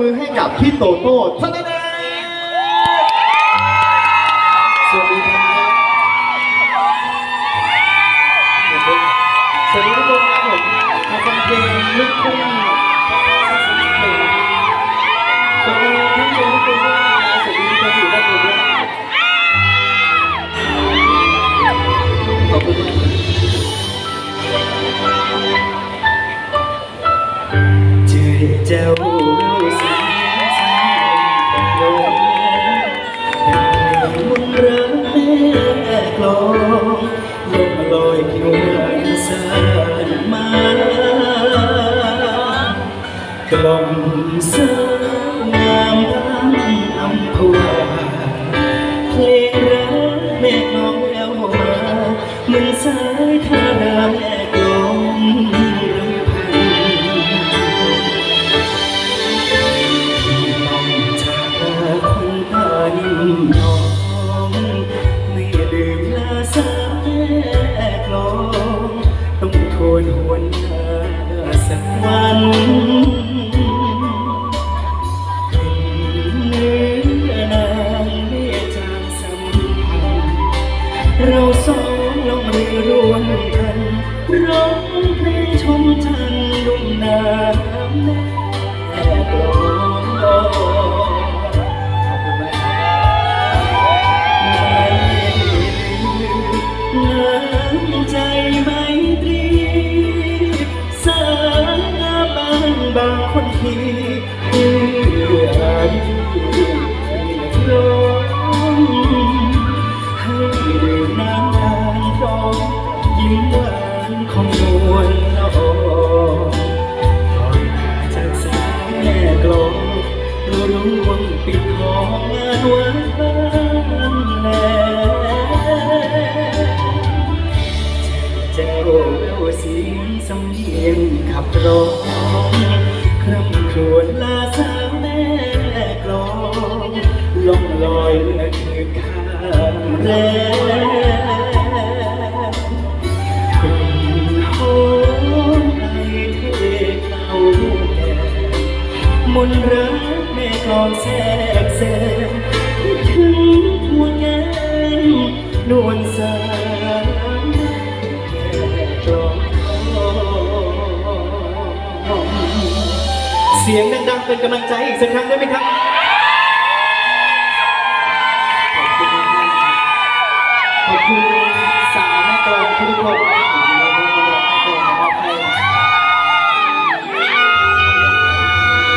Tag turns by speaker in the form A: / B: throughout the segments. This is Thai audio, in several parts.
A: มือให้กับพี่โตโต้ท่านน เจ
B: อเจ้า เราสองลงเรือร่วมกันร้องเพลงชมชันลุ่มน้ำแม่กลอง ขั เสียงดัง
A: ๆเป็นกำลังใจอีกสักครั้งได้ไหมครับขอบคุณมากขอบคุณสาวแม่กลองทุกคน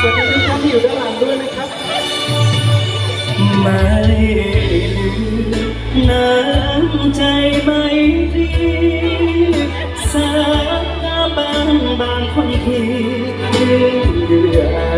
A: สวัสดีทุกท่านที่อยู่ด้านหลังด้วยนะครับ
B: ม่ลื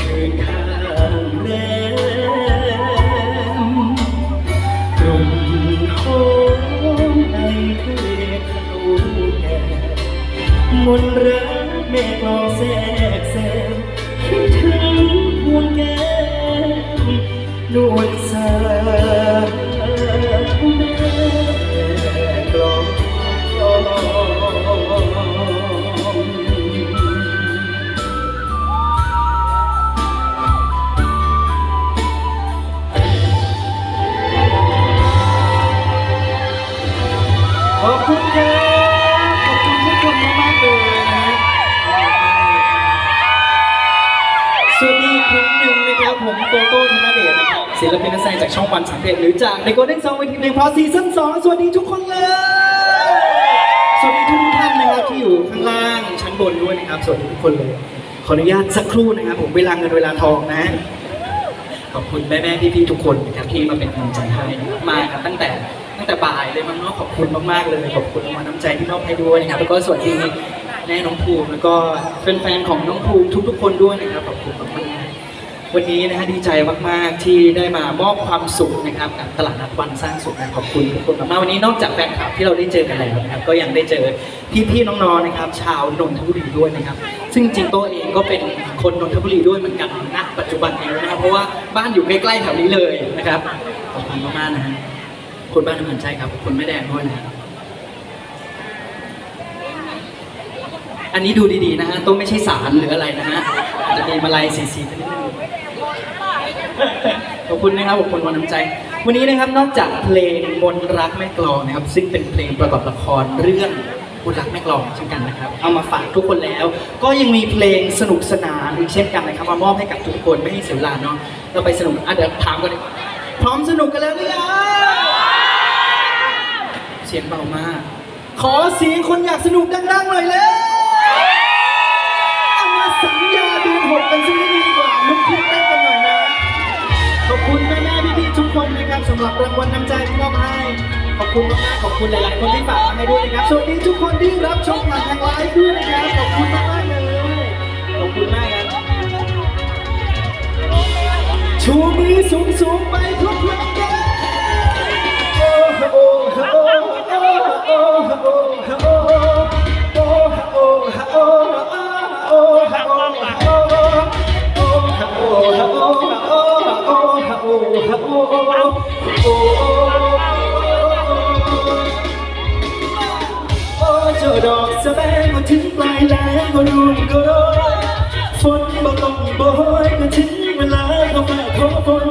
B: มื่อคืนข้างแรมกลุ่มหอมในทะเลเขาแก่มนต์รักแม่กลองแสกแสบคิดถึงพวงแก้มนวลสาว
A: โตโต้ธนเดชนะครับศิลปินนักแสดงจากช่องวันสามเด็หรือจากในโกลเด้นซองเวทีเพลงเพราะซีซั่นสองสวัสดีทุกคนเลย สวัสดีทุกท่านนะครับที่อยู่ข้างล่างชั้นบนด้วยนะครับสวัสดีทุกคนเลย ขออนุญาตสักครู่นะครับ ผมเวลาเงินเวลาทองนะ ขอบคุณแม่แม่ๆพี่ๆทุกคนนะครับที่มาเป็นกำลังใจให้มากันตั้งแต่
B: ตั้งแต่บ่ายเลยมั้งเนาะขอบคุณมากๆเลยขอบคุณรางวัลน้ำใจที่มอบให้ด้วยนะครับแล้วก็สวัสดีแม่น้องภูมิแล้วก็แฟนๆของน้องภูมิทุกๆคนด้วยนะครับขอบคุณมากๆ วันนี้นะฮะดีใจมาก ๆ ที่ได้มามอบความสุขนะครับกับตลาดนัดวันสร้างสุขนะขอบคุณทุกคนมากๆวันนี้นอกจากแฟนคลับที่เราได้เจอกันแล้วนะครับก็ยังได้เจอพี่ๆน้องๆนะครับ ชาวนนทบุรีด้วยนะครับ ซึ่งจริงๆตัวเองก็เป็นคนนนทบุรีด้วยเหมือนกันณปัจจุบันนี้นะครับเพราะว่าบ้านอยู่ใกล้ๆแถวนี้เลยนะครับขอบคุณมากๆนะฮะคุณบ้านน้ำมันใช่ครับคุณแม่แดงด้วยนะครับ อันนี้ดูดีๆนะฮะต้องไม่ใช่สารหรืออะไรนะฮะอาจจะมีมาลัยสีๆนิดนึงขอบคุณนะครับขอบคุณวันน้ำใจ วันนี้นะครับนอกจากเพลงมนต์รักแม่กลองนะครับ ซึ่งเป็นเพลงประกอบละครเรื่องมนต์รักแม่กลองเช่นกันนะครับ เอามาฝากทุกคนแล้ว ก็ยังมีเพลงสนุกสนานอีกเช่นกันนะครับมามอบให้กับทุกคนไม่ให้เสียเวลาเนาะเราไปสนุกอะเดี๋ยวถามกันพร้อมสนุกกันแล้วหรือยังเสียงเบามาก ขอเสียงคนอยากสนุกดังๆหน่อยเลย สัญญาเดือนหกกันสักนิดดีกว่าลุกขึ้นเต้นกันหน่อยนะ ขอบคุณแม่แม่พี่พี่ๆทุกคนนะครับสำหรับรางวัลน้ำใจที่มอบให้ ขอบคุณมากๆขอบคุณหลายๆ คนที่ฝากมาให้ด้วยนะครับสวัสดีทุกคนที่รับชมผ่านทางไลฟ์ด้วยนะครับขอบคุณมากๆเลยขอบคุณมากครับชูมือสูงๆไปพร้ อ้โหโอ้เจ้าดอกสะแบงมาถึงปลายแหล้วก็รุ่งก็โรยฝนบ่ต้องโบยก็ถึงเวลาเขาฝากขอฝน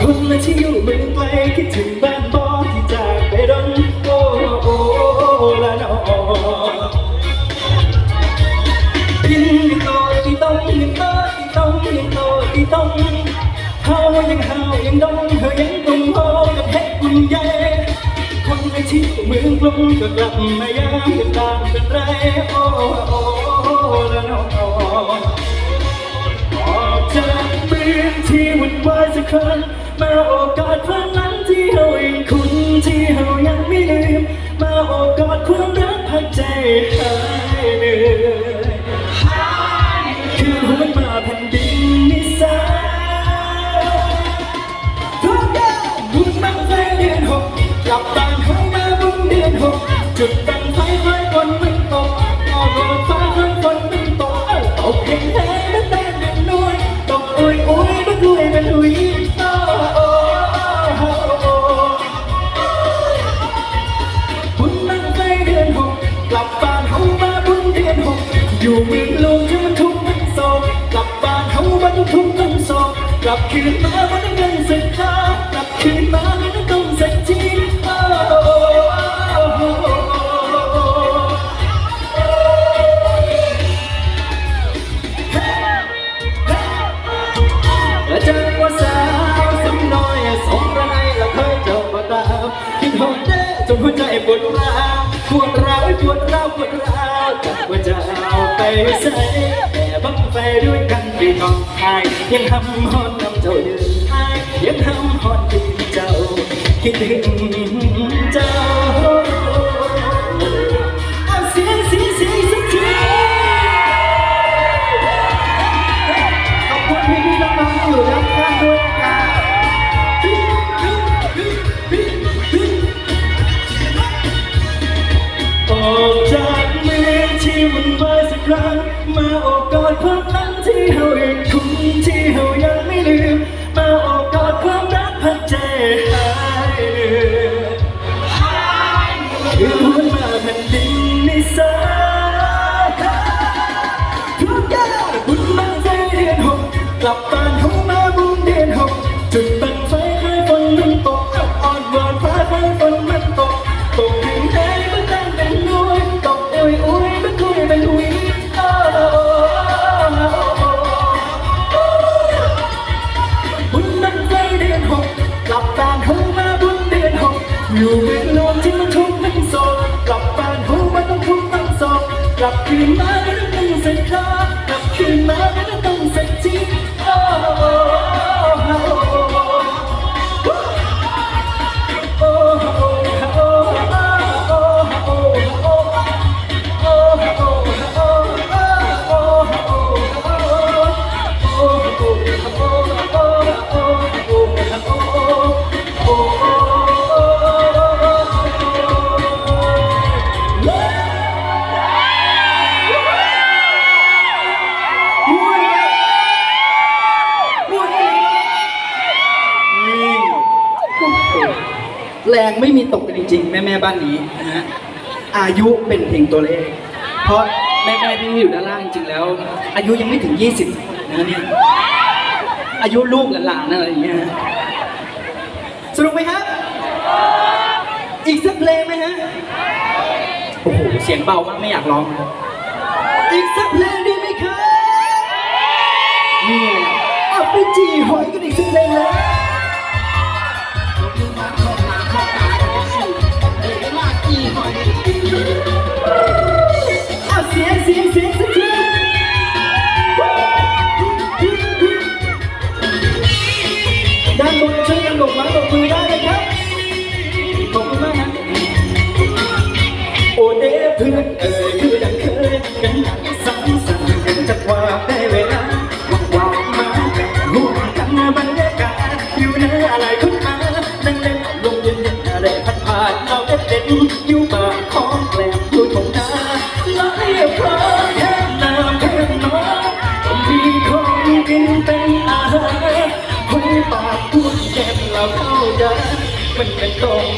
B: คนละที่อยู่เมืองไกลคิดถึงบ้านบ่ที่จากไปดนโอ้โอ้โอ้ละนอ ยังเฮายังดงเฮายังตรงโฮกับเฮ็ดมันใหญ่คนในที่เมืองกรุงก็กลับมายามเป็นตามเป็นไรโอ้โอ้ละนอออกจากเมืองที่วุ่นวายสักครั้งมาโอกาสครั้งนั้นที่เฮาเองคุ้นที่เฮายังไม่ลืมมาโอกาสความรักพักใจหายเหนื่อยคืนหัวมาแผ่นดินนิสา จุดบังไฟคอยฝนมันตกออกรถฟ้าคอยฝนมันตกเอ้ตกเพียงแค่นั้นแต่เด็กน้อยตกอุ้ยอุ้ยมันรวยมันหุยโอ้โอ้บุญบังไฟเดือนหกกลับบ้านเขามาบุญเดือนหกอยู่เมืองลวงที่มันทุกข์มันโศกกลับบ้านเขามาต้องทุกข์ต้องโศกกลับคืนมาวันนั้นเงิน ใส่แต่บังไฟด้วยกันไปกองไห้ยังทำฮอนนำเจ้าเดินไห้ยังทำฮอนถึงเจ้า คิดถึงเจ้าเอาเสียงเสียงเสียงสักทีขอบคุณพี่พี่น้องๆที่อยู่ด้านข้างด้วยนะครับออกจากเมืองที่มันม ความนั้นที่ ตกกันจริงๆ แม่แม่บ้านนี้นะฮะอายุเป็นเพียงตัวเลข เพราะแม่แม่ที่อยู่ด้านล่างจริงๆแล้ว อายุยังไม่ถึง 20นะเนี่ยอายุลูกหลานๆอะไรอย่างเงี้ยสนุกไหมครับอีกสักเพลงไหมฮะโอ้โหเสียงเบามากไม่อยากร้อง อีกสักเพลง อเ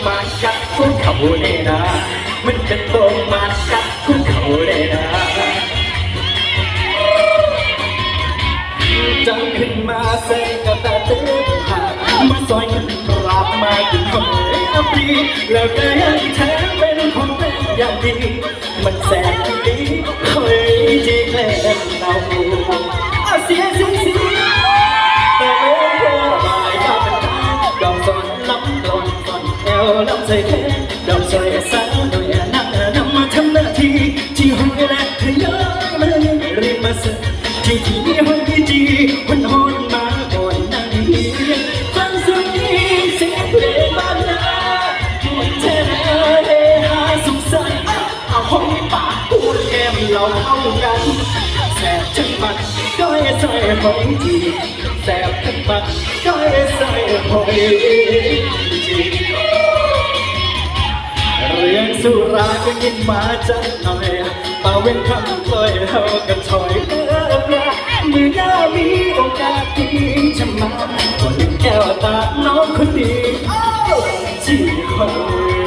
B: มากัดคุณเขาเลยนะ มันเป็นตรงมากัดคุณเขาเลยนะจังขึ้นมาเซ็งกับแต่เต้นผ่ามาซอยกันกราบมาถึงคนเอปรีแล้วก็ยังแท้เป็นคนเป็นอย่างดี มันแสนดีเฮ้ยจีแคลนเราเอาเสียงเสียงเสี ลำใจแค่ดอกซอยสาวโดยนั่งนำมาทำหน้าที่ที่ห้องแรกเธอย้อยมาเรียนมาเสที่ที่นี่ห้องดีจีมันฮอนมาก่อนนั่งเฮียฟังสุดนี้เสียงเพลงบ้านนาหมดเทนาเฮฮาสุขสันต์เอาห้องปากพูดแก้มเราเข้ากันแสบทั้งมันก็ให้ใส่หอยจีแสบทั้งมันก็ให้ใส่หอยจี เรื่องสุราก็กินมาจักหน่อยตาเว้นคำปล่อยเราก็ถอยเลิกละมือหน้ามีโอกาสที่จะมาก็ลืมแก้วตาน้องคนดีจีหอย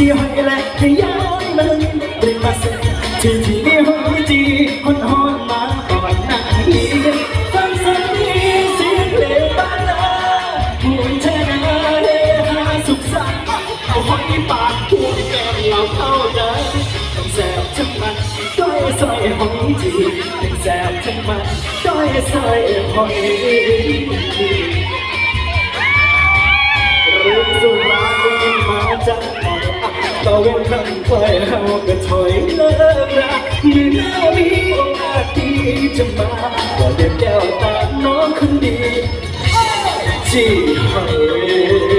B: ที่ที่หอยแหลกขยายมันเริมมาเสที่ที่นี่หอยจีหอนหอนมาก่อนหน้านี้ฟังสักทีเสียงเพลงบ้านนาหมุนเทนาเฮฮาสุขสันต์เอาหอยปากพูดแก้มเราเข้ากันทั้งแสบทั้งมันก็ให้ใส่หอยจีทั้งแสบทั้งมันก็ให้ใส่หอย ต่อเว้นคำปเราก็ถอยเลิกรักเมื่อหน้ามีโอกาสที่จะมาก็เด็กแก้วตาน้องคนดีที่หอย